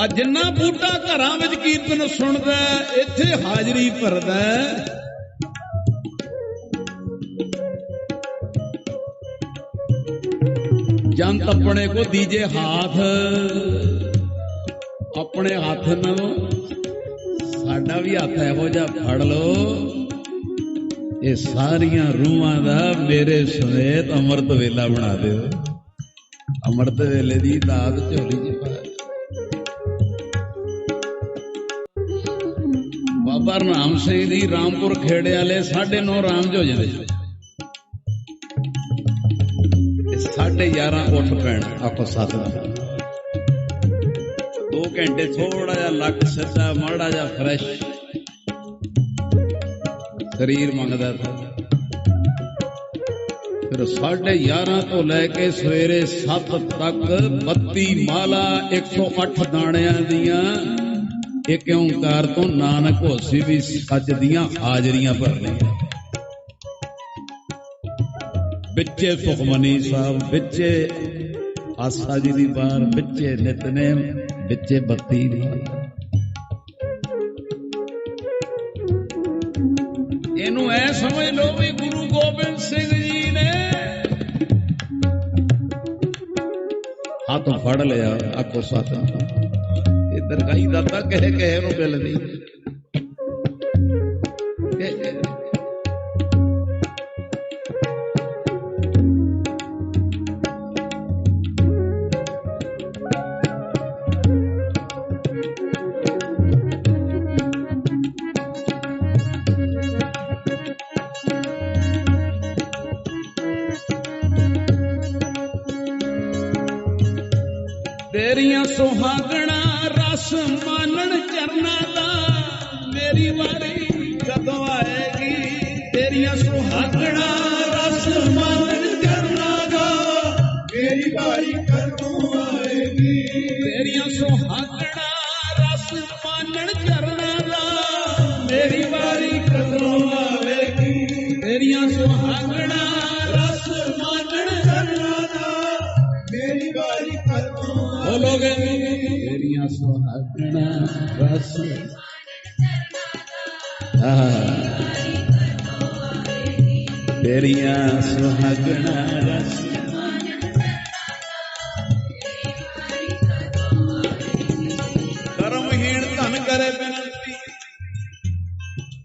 ਆ ਜਿੰਨਾ ਬੂਟਾ ਘਰਾਂ ਵਿੱਚ ਕੀਰਤਨ ਸੁਣਦਾ ਇੱਥੇ ਹਾਜ਼ਰੀ ਭਰਦਾ ਹੈ। ਜੰਤ ਆਪਣੇ ਕੋ ਦੀਜੇ ਹਾਥ, ਆਪਣੇ ਹੱਥ ਨਾਲ ਸਾਡਾ ਵੀ ਹੱਥ ਇਹੋ ਜਿਹਾ ਫੜ ਲਓ ਇਹ ਸਾਰੀਆਂ ਰੂਹਾਂ ਦਾ ਮੇਰੇ ਸਮੇਤ ਅੰਮ੍ਰਿਤ ਵੇਲਾ ਬਣਾ ਦਿਓ ਅੰਮ੍ਰਿਤ ਵੇਲੇ ਦੀ ਦਾਤ ਝੋਲੀ ਬਾਬਾ ਨਾਮ ਸਿੰਘ ਜੀ ਰਾਮਪੁਰ ਖੇੜੇ ਵਾਲੇ 9:30 ਰਾਮ ਹੋ ਜਾਂਦੇ 11 ਉੱਠ ਪੈਣ। ਆਪੋ ਸੱਤ ਦਾ ਦੋ ਘੰਟੇ ਥੋੜਾ ਜਿਹਾ ਲੱਕ ਸੱਜਾ ਮਾੜਾ ਜਿਹਾ ਫਰੈਸ਼ ਸਰੀਰ ਮੰਗਦਾ ਫਿਰ 11:30 ਤੋਂ ਲੈ ਕੇ ਸਵੇਰੇ 7 ਤੱਕ 32 ਮਾਲਾ 108 ਦਾਣਿਆਂ ਦੀਆਂ ਇੱਕ ਓੰਕਾਰ ਤੋਂ ਨਾਨਕ ਹੋਸੀ ਵੀ ਸੱਚ ਦੀਆਂ ਹਾਜ਼ਰੀਆਂ ਭਰਨੀਆਂ ਵਿੱਚੇ ਸੁਖਮਨੀ ਸਾਹਿਬ, ਵਿੱਚੇ ਆਸਾ ਜੀ ਦੀ ਬਾਰ ਵਿੱਚੇ ਨਿਤਨੇਮ, ਵਿੱਚੇ ਬੱਤੀ ਦੀ ਇਹਨੂੰ ਐ ਸਮਝ ਲਓ ਵੀ ਗੁਰੂ ਗੋਬਿੰਦ ਸਿੰਘ ਜੀ ਨੇ ਹੱਥ ਫੜ ਲਿਆ, ਆਖੋ ਸਤ ਦਰਗਾਹੀ ਦਾਤਾ ਕਹੇ ਕਹੇ ਨੂੰ ਮਿਲਦੀ ਇਹ- ਤੇਰੀਆਂ ਸੁਹਾਗਣਾ ਰਸ ਮਾਨਣ ਚਰਨਾ ਤੇਰੀਆਂ ਸੁਹਾਗਣਾ ਰਸ। ਕਰਮਹੀਣ ਧਨ ਕਰੇ ਬੇਨੰਤੀ।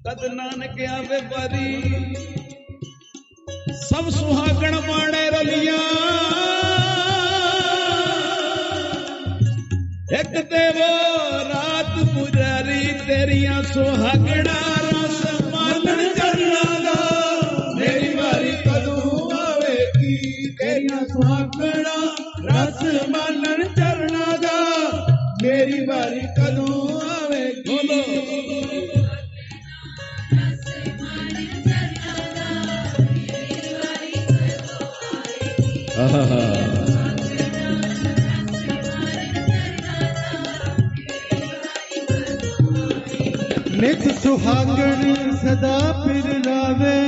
ਕਦ ਨਾਨਕ ਆਵੇ ਬਾਰੀ ਸਭ ਸੁਹਾਗਣ ਮਾਣੇ ਰਲੀਆਂ। ਇੱਕ ਦੇਵੋ ਰਾਤ ਪੁਜਾਰੀ ਤੇਰੀਆਂ ਸੁਹਾਗਣਾ। ਨਿਤ ਸੁਹਾਗਣ ਸਦਾ ਫਿਰ ਰਾਵੇ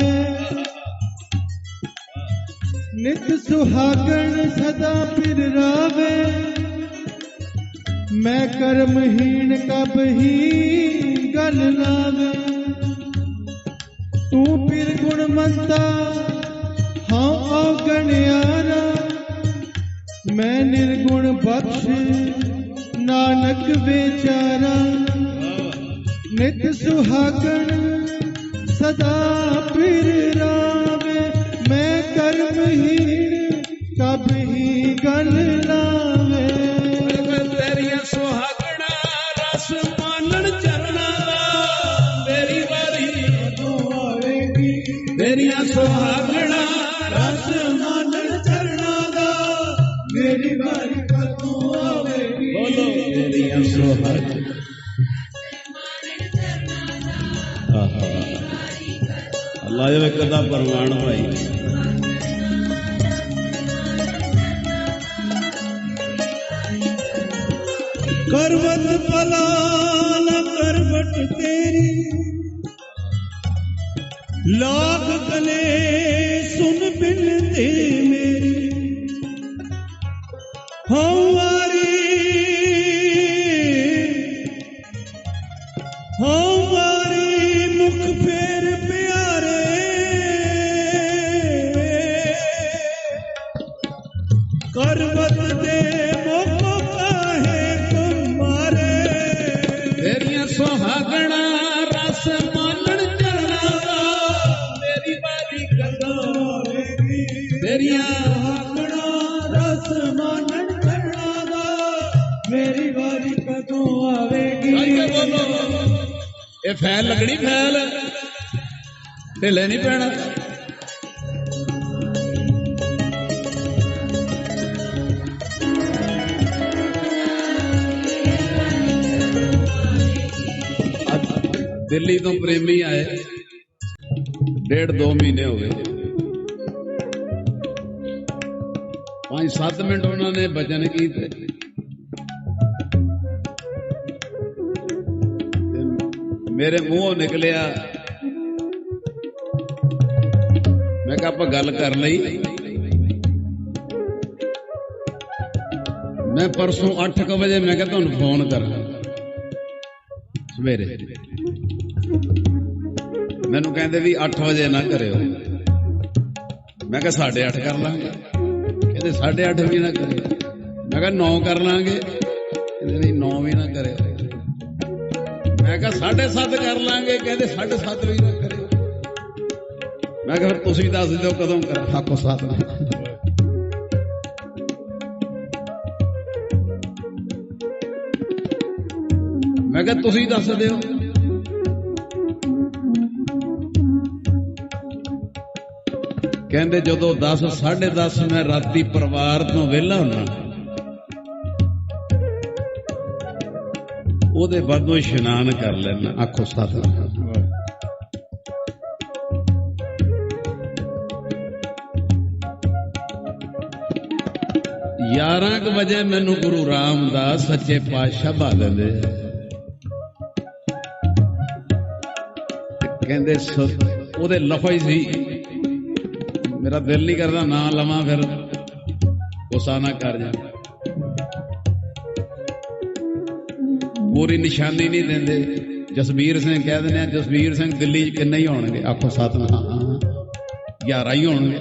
ਨਿਤ ਸੁਹਾਗਣ ਸਦਾ ਫਿਰ ਰਾਵੇ ਮੈਂ ਕਰਮਹੀਣ ਕਬ ਹੀ ਗਲ ਲਾਵੇ। ਤੂੰ ਫਿਰ ਗੁਣਮੰਤਾ ਹਾਂ ਔਗਣਿਆਰਾ ਮੈਂ ਨਿਰਗੁਣ ਬਖਸ਼ ਨਾਨਕ ਵਿਚਾਰਾ। ਨਿਤ ਸੁਹਾਗਣ ਸਦਾ ਫਿਰ ਰਾਵੇ। ਮੈਂ ਕਰਮਹੀਣ ਕਬ ਹੀ ਗਲ ਲਾਵੇ। ਤੇਰੀਆਂ ਸੁਹਾਗਣਾ ਰਸ ਮਾਨਣ ਚਰਨਾ ਦਾ। ਮੇਰੀ ਵਾਰੀ ਕਦੋਂ ਆਵੇਗੀ ਤੇਰੀਆਂ ਸੁਹਾਗਣਾ ਤੇਰੀਆਂ ਸੁਹਾਗਣਾ ਅੱਲਾ ਜਵੇ ਕਦਾ ਪਰਵਾਨ ਭਾਈ। ਕਰਵਤ ਪਲਾਲ ਕਰਵਟ ਤੇਰੀ। ਲਾਖ ਕਲੇ ਸੁਨ ਬਿਨਤੇ ਮੇਰੀ। ਹਉ ਕਰਵਤ ਦੇ ਮੋਹ ਮਾਰੇ ਤੇਰੀਆਂ ਸੁਹਾਗਣਾ ਰਸ ਮਾਨਣ ਚੜਨਾ ਮੇਰੀ ਵਾਰੀ ਕਦੋਂ ਤੇਰੀਆਂ ਸੁਹਾਗਣਾ ਰਸ ਮਾਨਣ ਚੜਨਾ ਮੇਰੀ ਵਾਰੀ ਕਦੋਂ ਆਵੇਗੀ ਇਹ ਫੈਲ ਲੱਗਣੀ ਫੈਲ ਢਿੱਲੇ ਨਹੀਂ ਪੈਣਾ ਦਿੱਲੀ ਤੋਂ ਪ੍ਰੇਮੀ ਆਏ ਡੇਢ ਦੋ ਮਹੀਨੇ ਹੋ ਗਏ ਪੰਜ ਸੱਤ ਮਿੰਟ ਉਹਨਾਂ ਨੇ ਬਚਨ ਕੀਤੇ ਤੇ ਮੇਰੇ ਮੂੰਹੋਂ ਨਿਕਲਿਆ ਮੈਂ ਕਿਹਾ ਆਪਾਂ ਗੱਲ ਕਰ ਲਈ ਮੈਂ ਪਰਸੋਂ 8:00 ਵਜੇ ਮੈਂ ਕਿਹਾ ਤੁਹਾਨੂੰ ਫੋਨ ਕਰਾਂ ਸਵੇਰੇ ਮੈਨੂੰ ਕਹਿੰਦੇ ਵੀ 8 ਵਜੇ ਨਾ ਕਰਿਓ। ਮੈਂ ਕਿਹਾ 8:30 ਕਰ ਲਾਂਗੇ। ਕਹਿੰਦੇ 8:30 ਵੀ ਨਾ ਕਰਿਓ। ਮੈਂ ਕਿਹਾ 9 ਕਰ ਲਾਂਗੇ। ਕਹਿੰਦੇ ਨਹੀਂ 9 ਵੀ ਨਾ ਕਰਿਓ। ਮੈਂ ਕਿਹਾ 7:30 ਕਰ ਲਾਂਗੇ। ਕਹਿੰਦੇ 7:30 ਵੀ ਨਾ ਕਰਿਓ। ਮੈਂ ਕਿਹਾ ਫਿਰ ਤੁਸੀਂ ਦੱਸ ਦਿਓ ਕਦੋਂ ਕਰਾਂ। ਹਾਕੋ ਸਾਥ ਮੈਂ ਕਿਹਾ ਤੁਸੀਂ ਦੱਸ ਦਿਓ। ਕਹਿੰਦੇ ਜਦੋਂ 10 10:30 ਮੈਂ ਰਾਤੀ ਪਰਿਵਾਰ ਤੋਂ ਵਿਹਲਾ ਹੁੰਨਾ। ਉਹਦੇ ਬਾਅਦੋਂ ਇਸ਼ਨਾਨ ਕਰ ਲੈਣਾ ਆਖੋ ਸਤਿਨਾਮ ਯਾਰਾਂ ਕੁ ਵਜੇ ਮੈਨੂੰ ਗੁਰੂ ਰਾਮਦਾਸ ਸੱਚੇ ਪਾਤਸ਼ਾਹ ਬਾ ਤੇ ਕਹਿੰਦੇ ਉਹਦੇ ਲਫ਼ਜ਼ ਸੀ ਮੇਰਾ ਦਿਲ ਨਹੀਂ ਕਰਦਾ ਨਾਂ ਲਵਾਂ ਫਿਰ। ਗੁੱਸਾ ਨਾ ਕਰ ਜਾ। ਪੂਰੀ ਨਿਸ਼ਾਨੀ ਨਹੀਂ ਦਿੰਦੇ। ਜਸਵੀਰ ਸਿੰਘ ਕਹਿ ਦਿੰਦੇ ਆ ਜਸਵੀਰ ਸਿੰਘ ਦਿੱਲੀ 'ਚ ਕਿੰਨੇ ਹੀ ਹੋਣਗੇ? ਆਖੋ ਸਤਨਾਮ 11 ਹੀ ਹੋਣਗੇ।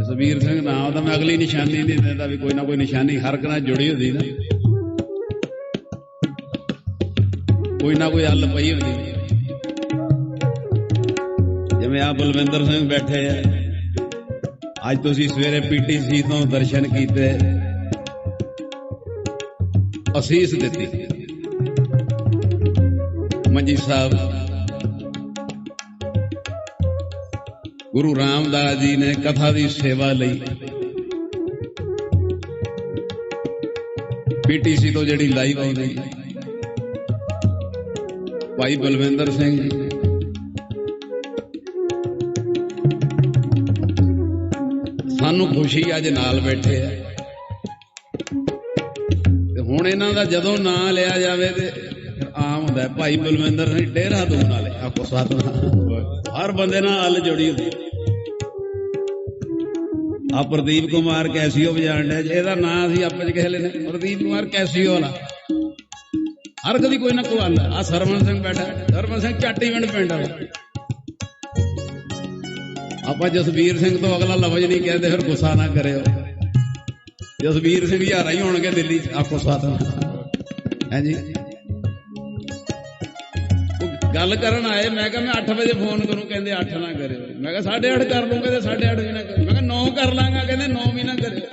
ਜਸਵੀਰ ਸਿੰਘ ਨਾਮ ਦਾ ਮੈਂ ਅਗਲੀ ਨਿਸ਼ਾਨੀ ਨਹੀਂ ਦਿੰਦਾ ਵੀ ਕੋਈ ਨਾ ਕੋਈ ਨਿਸ਼ਾਨੀ, ਹਰ ਕਨਾ ਜੁੜੀ ਹੁੰਦੀ ਨਾ। ਕੋਈ ਨਾ ਕੋਈ ਹੱਲ ਪਈ ਹੁੰਦੀ। ਜਿਵੇਂ ਆ ਬਲਵਿੰਦਰ ਸਿੰਘ ਬੈਠੇ ਆ। ਅੱਜ ਤੁਸੀਂ ਸਵੇਰੇ ਪੀਟੀਸੀ ਤੋਂ ਦਰਸ਼ਨ ਕੀਤੇ। ਅਸੀਸ ਦਿੱਤੀ। ਮੰਜੀ ਸਾਹਿਬ, ਗੁਰੂ ਰਾਮਦਾਸ ਜੀ ਨੇ ਕਥਾ ਦੀ ਸੇਵਾ ਲਈ। ਪੀਟੀਸੀ ਤੋਂ ਜਿਹੜੀ ਲਾਈਵ ਆਉਂਦੀ। ਭਾਈ ਬਲਵਿੰਦਰ ਸਿੰਘ ਸਾਨੂੰ ਖੁਸ਼ੀ ਅੱਜ ਨਾਲ ਬੈਠੇ ਆ। ਤੇ ਹੁਣ ਇਹਨਾਂ ਦਾ ਜਦੋਂ ਨਾਂ ਲਿਆ ਜਾਵੇ ਤੇ ਆਮ ਹੁੰਦਾ ਭਾਈ ਬਲਵਿੰਦਰ ਸਿੰਘ ਡੇਰਾ ਦੂਨ ਵਾਲੇ ਆਪੋ ਸਤਨਾਮ। ਹਰ ਬੰਦੇ ਨਾਲ ਅੱਲ ਜੁੜੀ ਹੁੰਦੀ। ਆ ਪ੍ਰਦੀਪ ਕੁਮਾਰ ਕੈਸੀਓ ਵਜਾਣ ਡਿਆ ਇਹਦਾ ਨਾਂ ਸੀ ਆਪੇ ਚ ਕਿਸੇ ਨੇ ਪ੍ਰਦੀਪ ਕੁਮਾਰ ਕੈਸੀਓ ਵਾਲਾ। ਹਰ ਕਦੀ ਕੋਈ ਨਾ ਕੋਈ ਆਂਦਾ ਆ ਸਰਵਨ ਸਿੰਘ ਬੈਠਾ। ਸਰਵਨ ਸਿੰਘ ਚਾਟੀਵਿੰਡ ਪਿੰਡ ਵਾਲਾ। ਆਪਾਂ ਜਸਵੀਰ ਸਿੰਘ ਤੋਂ ਅਗਲਾ ਲਫ਼ਜ਼ ਨਹੀਂ ਕਹਿੰਦੇ, ਫਿਰ ਗੁੱਸਾ ਨਾ ਕਰਿਓ। ਜਸਵੀਰ ਸਿੰਘ ਹਜ਼ਾਰਾਂ ਹੀ ਹੋਣਗੇ ਦਿੱਲੀ ਚ ਆਪੋ ਸਾਥ ਹੈ ਜੀ? ਗੱਲ ਕਰਨ ਆਏ, ਮੈਂ ਕਿਹਾ ਮੈਂ 8 ਵਜੇ ਫੋਨ ਕਰੂੰ, ਕਹਿੰਦੇ 8 ਨਾ ਕਰਿਓ। ਮੈਂ ਕਿਹਾ 8:30 ਕਰ ਲੂੰਗੇ ਤੇ 8:30 ਵੀ ਨਾ ਕਰਿਓ। ਮੈਂ ਕਿਹਾ 9 ਕਰ ਲਾਂਗਾ, ਕਹਿੰਦੇ 9 ਵੀ ਨਾ ਕਰਿਓ।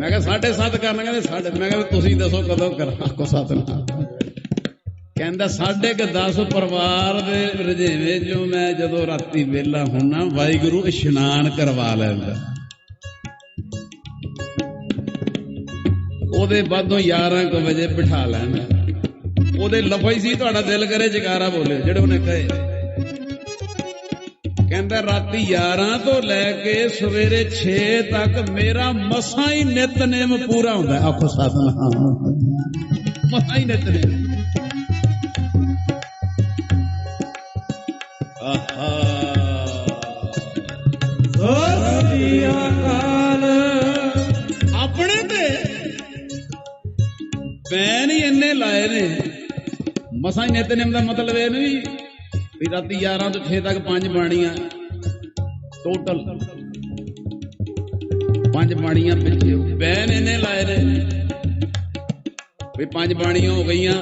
ਮੈਂ ਕਿਹਾ 7:30 ਕਰ ਲਾਂਗਾ ਤੇ 7 ਮੈਂ ਕਿਹਾ ਤੁਸੀਂ ਦੱਸੋ ਕਦੋਂ ਕਰਾਂ ਕੋ ਸੱਤ ਨਾ ਕਹਿੰਦਾ, ਸਾਢੇ ਕੁ 10 ਪਰਿਵਾਰ ਦੇ ਰਜੇਵੇਂ ਜੋ ਮੈਂ ਜਦੋਂ ਰਾਤੀ ਵੇਲਾ ਹੁੰਨਾ, ਵਾਹਿਗੁਰੂ ਇਸ਼ਨਾਨ ਕਰਵਾ ਲੈਂਦਾ। ਉਹਦੇ ਬਾਅਦੋਂ 11 ਕੁ ਵਜੇ ਬਿਠਾ ਲੈਂਦਾ। ਉਹਦੇ ਲਫ਼ਜ਼ ਸੀ ਤੁਹਾਡਾ ਦਿਲ ਕਰੇ ਜਕਾਰਾ ਬੋਲੇ ਜਿਹੜੇ ਉਹਨੇ ਕਹੇ। ਕਹਿੰਦਾ, ਰਾਤੀ 11 ਤੋਂ ਲੈ ਕੇ ਸਵੇਰੇ 6 ਤੱਕ ਮੇਰਾ ਮਸਾਂ ਹੀ ਨਿਤਨੇਮ ਪੂਰਾ ਹੁੰਦਾ ਹੈ। ਆਖੋ ਸਤਨਾਮ ਮਸਾਂ ਹੀ ਨਿਤਨੇਮ। ਲਾਏ ਨੇ। ਮਸਾਂ ਹੀ ਨਿਤਨੇਮ ਦਾ ਮਤਲਬ ਇਹ ਨਹੀਂ ਵੀ ਰਾਤੀ 11 ਤੋਂ 6 ਤੱਕ ਪੰਜ ਬਾਣੀਆਂ ਟੋਟਲ ਪੰਜ ਬਾਣੀਆਂ ਪਿੱਛੇ ਪੈਨ ਇੰਨੇ ਲਾਏ ਨੇ ਵੀ ਪੰਜ ਬਾਣੀਆਂ ਹੋ ਗਈਆਂ।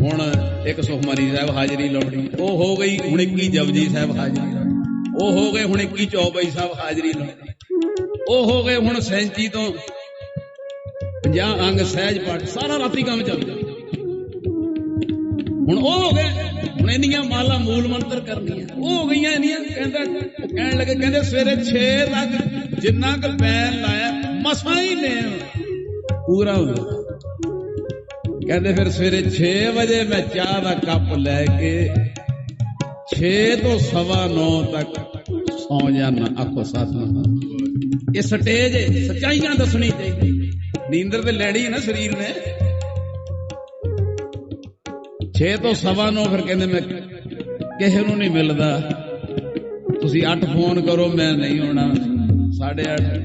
ਹੁਣ ਇੱਕ ਸੁਖਮਨੀ ਸਾਹਿਬ ਹਾਜ਼ਰੀ ਲਾਉਣੀ। ਉਹ ਹੋ ਗਈ ਹੁਣ 21 ਜਪਜੀ ਸਾਹਿਬ ਹਾਜ਼ਰੀ ਲਾਉਣੀ। ਉਹ ਹੋ ਗਏ ਹੁਣ 21 ਚੌਪਈ ਸਾਹਿਬ ਹਾਜ਼ਰੀ ਲਾਉਣੀ। ਉਹ ਹੋ ਗਏ ਹੁਣ 37 ਤੋਂ 50 ਅੰਗ ਸਹਿਜ ਪਾਠ ਸਾਰਾ ਰਾਤੀ ਕੰਮ ਚੱਲਦਾ। ਹੁਣ ਉਹ ਹੋ ਗਏ ਹੁਣ ਇੰਨੀਆਂ ਮਾਲਾ ਮੂਲ ਮੰਤਰ ਕਰਨੀਆਂ। ਉਹ ਹੋ ਗਈਆਂ ਇੰਨੀਆਂ ਕਹਿੰਦਾ ਕਹਿਣ ਲੱਗੇ ਕਹਿੰਦੇ ਸਵੇਰੇ 6 ਤੱਕ ਜਿੰਨਾ ਕੁ ਪੈਨ ਲਾਇਆ ਮਸਾਂ ਹੀ ਨੇ ਪੂਰਾ ਹੁੰਦਾ ਕਹਿੰਦੇ ਫਿਰ ਸਵੇਰੇ 6 ਵਜੇ ਮੈਂ ਚਾਹ ਦਾ ਕੱਪ ਲੈ ਕੇ 6 ਤੋਂ ਸਵਾ 9 ਤੱਕ ਸੌ ਜਾਣਾ ਆਖੋ ਸਤਨਾਮ ਇਹ ਸਟੇਜ ਹੈ, ਸੱਚਾਈਆਂ ਦੱਸਣੀ ਚਾਹੀਦੀ। ਨੀਂਦਰ ਤੇ ਲੈਣੀ ਹੈ ਨਾ ਸਰੀਰ ਨੇ। 6 ਤੋਂ ਸਵਾ 9 ਫਿਰ ਕਹਿੰਦੇ ਮੈਂ ਕਿਸੇ ਨੂੰ ਨਹੀਂ ਮਿਲਦਾ। ਤੁਸੀਂ 8 ਫੋਨ ਕਰੋ, ਮੈਂ ਨਹੀਂ ਆਉਣਾ। 8:30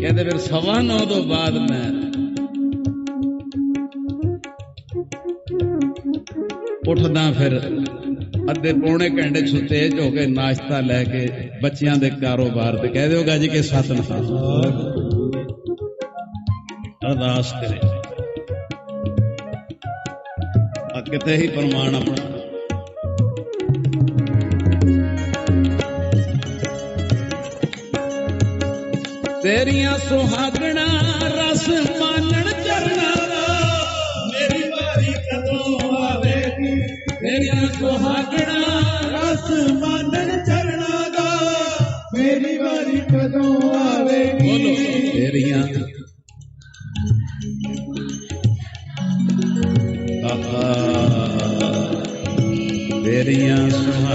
ਕਹਿੰਦੇ ਫਿਰ ਸਵਾ 9 ਤੋਂ ਬਾਅਦ ਮੈਂ। ਉੱਠਦਾ ਫਿਰ ਅੱਧੇ ਪੌਣੇ ਘੰਟੇ ਸੁੱਤੇ ਹੋ ਕੇ ਨਾਸ਼ਤਾ ਲੈ ਕੇ ਬੱਚਿਆਂ ਦੇ ਕਾਰੋਬਾਰ ਤੇ ਕਹਿ ਦਿਓ ਗੱਜ ਕੇ ਸਤਨਾਮ। ਅਰਦਾਸ ਕਰੇ। ਆ ਕਿਤੇ ਹੀ ਪ੍ਰਮਾਣ ਆਪਣਾ। ਤੇਰੀਆਂ ਸੁਹਾਗਣਾ ਰਸ ਮਾਨਣ ਚਰਨਾ ਮੇਰੀ ਵਾਰੀ ਕਦੋਂ ਆਵੇਗੀ? ਤੇਰੀਆਂ ਸੁਹਾਗਣਾ ਰਸ ਮਾਨਣ ਚਰਣਾ ਦਾ। ਮੇਰੀ ਵਾਰੀ ਕਦੋਂ ਆਵੇਗੀ? ਬੋਲੋ, ਤੇਰੀਆਂ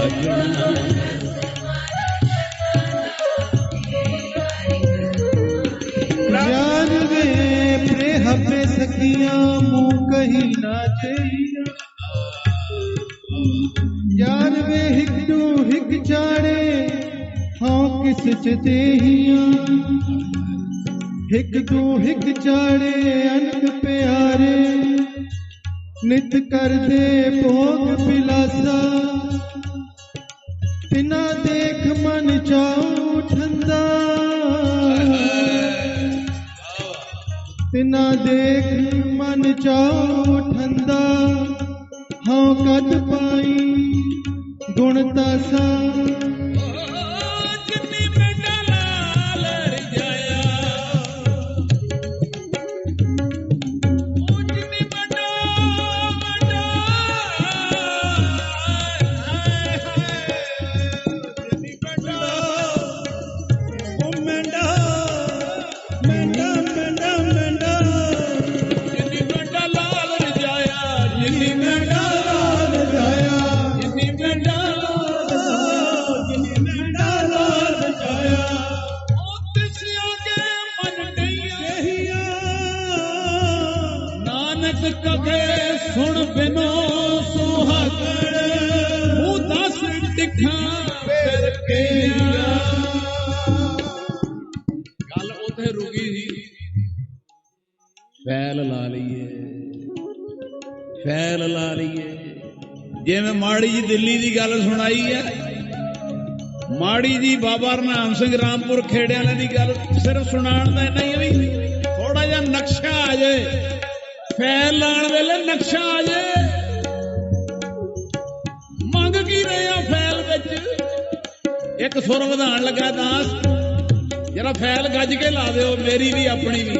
ਜਾਨ ਵੇ ਪਰੇ ਹਮੇ ਸਕੀਆਂ ਮੂੰ ਕਹੀ ਨਾ ਜਈਆ ਜਾਨ ਵੇ ਹਿੱਕੂ ਹਿੱਕ ਚਾੜੇ ਹਾਂ ਕਿਸ ਚ ਦੇਹੀਆਂ ਹਿੱਕ ਕੋ ਹਿੱਕ ਚਾੜੇ ਅਨਕ ਪਿਆਰੇ। ਨਿਤ ਕਰਦੇ ਭੋਗ ਪਿਲਾਸਾ। ਮਨ ਚਾਉ ਠੰਦਾ ਤਿਨਾ ਦੇਖ ਮਨ ਚਾਉ ਠੰਦਾ ਹਾਂ ਕਦ ਪਾਈ ਗੁਣ ਤਾਸਾ। ਫੈਲ ਲਾ ਲਈਏ ਜਿਵੇਂ ਮਾੜੀ ਜੀ ਦਿੱਲੀ ਦੀ ਗੱਲ ਸੁਣਾਈ ਹੈ, ਮਾੜੀ ਜੀ ਬਾਬਾ ਰਨਾਮ ਸਿੰਘ ਰਾਮਪੁਰ ਖੇੜੇ ਵਾਲਿਆਂ ਦੀ ਗੱਲ ਸਿਰਫ ਸੁਣਾਉਣ ਦਾ ਨਹੀਂ ਵੀ ਥੋੜਾ ਜਿਹਾ ਨਕਸ਼ਾ ਆ ਜਾਏ ਫੈਲ ਲਾਣ ਵੇਲੇ ਨਕਸ਼ਾ ਆ ਜਾਏ ਮੰਗ ਕੀ ਰਹੇ ਆ ਫੈਲ ਵਿੱਚ? ਇੱਕ ਸੁਰ ਵਧਾਣ ਲੱਗਾ ਦਾਸ, ਜਰਾ ਫੈਲ ਗੱਜ ਕੇ ਲਾ ਦਿਓ, ਮੇਰੀ ਵੀ ਆਪਣੀ ਵੀ।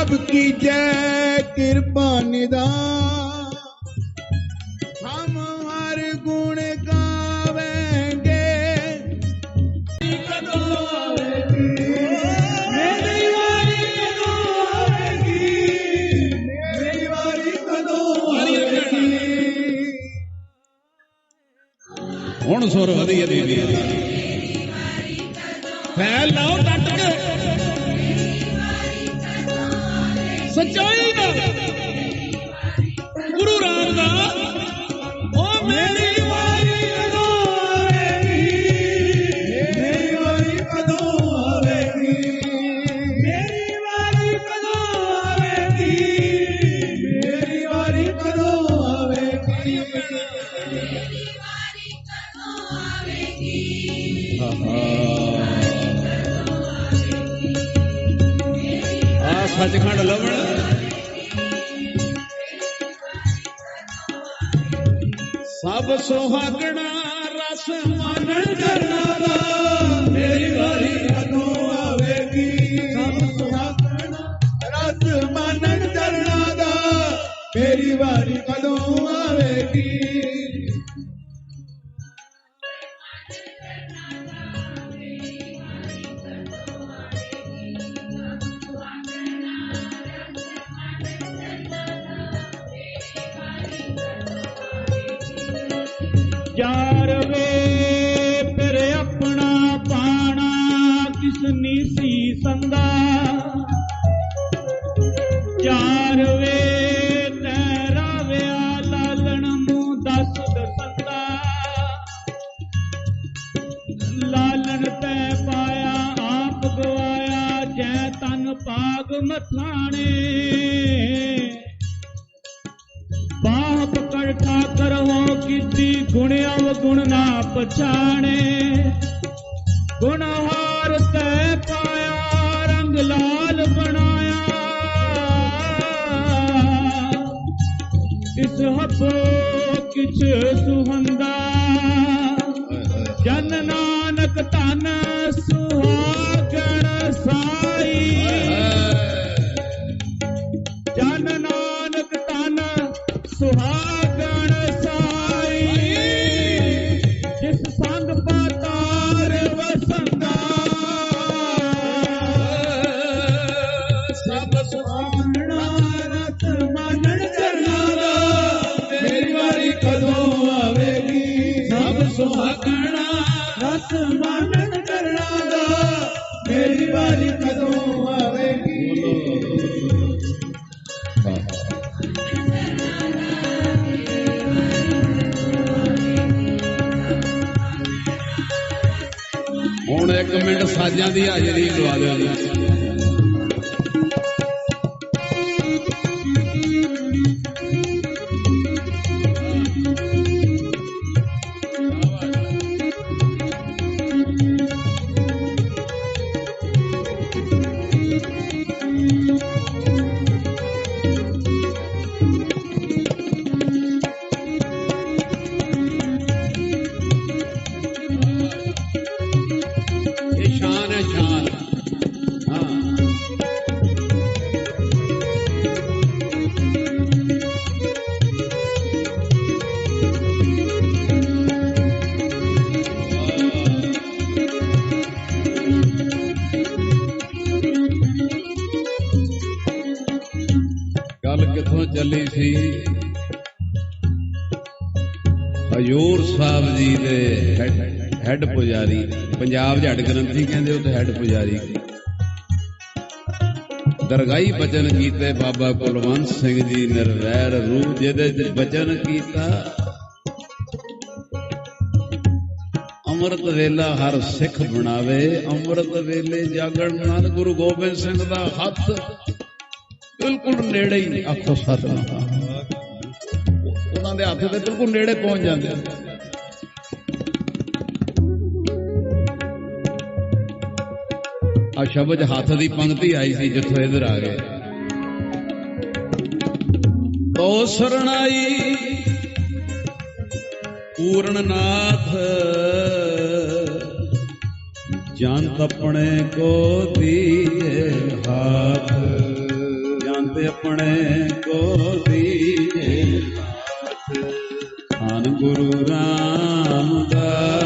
ਆਪ ਕੀ ਜੈ ਕਿਰਪਾ ਨਿਦਾਨ ਸੁਹਾਗਣਾ ਰਸ ਮਾਨਣ ਕਰਨਾ ਦਾ। ਮੇਰੀ ਵਾਰੀ ਕਦੋਂ ਆਵੇਗੀ, ਸਭ ਸੁਹਾਗਣਾ ਰਸ ਮਾਨਣ ਕਰਨਾ ਦਾ। ਮੇਰੀ ਵਾਰੀ ਕਦੋਂ ਆਵੇਗੀ ਨਾ ਹੁਣ ਇੱਕ ਮਿੰਟ ਸਾਜਾਂ ਦੀ ਹਾਜ਼ਰੀ ਲਵਾ ਦਿਓ। ਜੀ ਚੱਲੀ ਸੀ ਹਜੂਰ ਸਾਹਿਬ ਜੀ ਦੇ ਹੈੱਡ ਪੁਜਾਰੀ, ਪੰਜਾਬ ਜੱਟ ਗ੍ਰੰਥੀ ਕਹਿੰਦੇ ਉਹ ਤੇ ਹੈੱਡ ਪੁਜਾਰੀ। ਦਰਗਾਹੀ ਬਚਨ ਕੀਤੇ ਬਾਬਾ ਕੁਲਵੰਤ ਸਿੰਘ ਜੀ ਨਿਰਵੈਰ ਰੂਹ, ਜਿਹਦੇ ਚ ਬਚਨ ਕੀਤਾ, ਅੰਮ੍ਰਿਤ ਵੇਲਾ ਹਰ ਸਿੱਖ ਬਣਾਵੇ, ਅੰਮ੍ਰਿਤ ਵੇਲੇ ਜਾਗਣ ਨਾਲ ਗੁਰੂ ਗੋਬਿੰਦ ਸਿੰਘ ਦਾ ਹੱਥ ਬਿਲਕੁਲ ਨੇੜੇ ਹੀ। ਆਖੋ ਸਤਨਾਮ ਉਹਨਾਂ ਦੇ ਹੱਥ ਦੇ ਬਿਲਕੁਲ ਨੇੜੇ ਪਹੁੰਚ ਜਾਂਦੇ ਆ। ਆ ਸ਼ਬਦ ਹੱਥ ਦੀ ਪੰਕਤੀ ਆਈ ਸੀ ਜਿੱਥੋਂ ਇਧਰ ਆ ਗਏ। ਤੋ ਸਰਣਾਈ ਪੂਰਨ ਨਾਥ ਜੰਤ ਆਪਣੇ ਕੋ ਦੀਏ ਹਾਥ। ਜੰਤ ਆਪਣੇ ਕੋ ਦੀਏ ਹਾਥ ਧੰਨ ਗੁਰੂ ਰਾਮਦਾਸ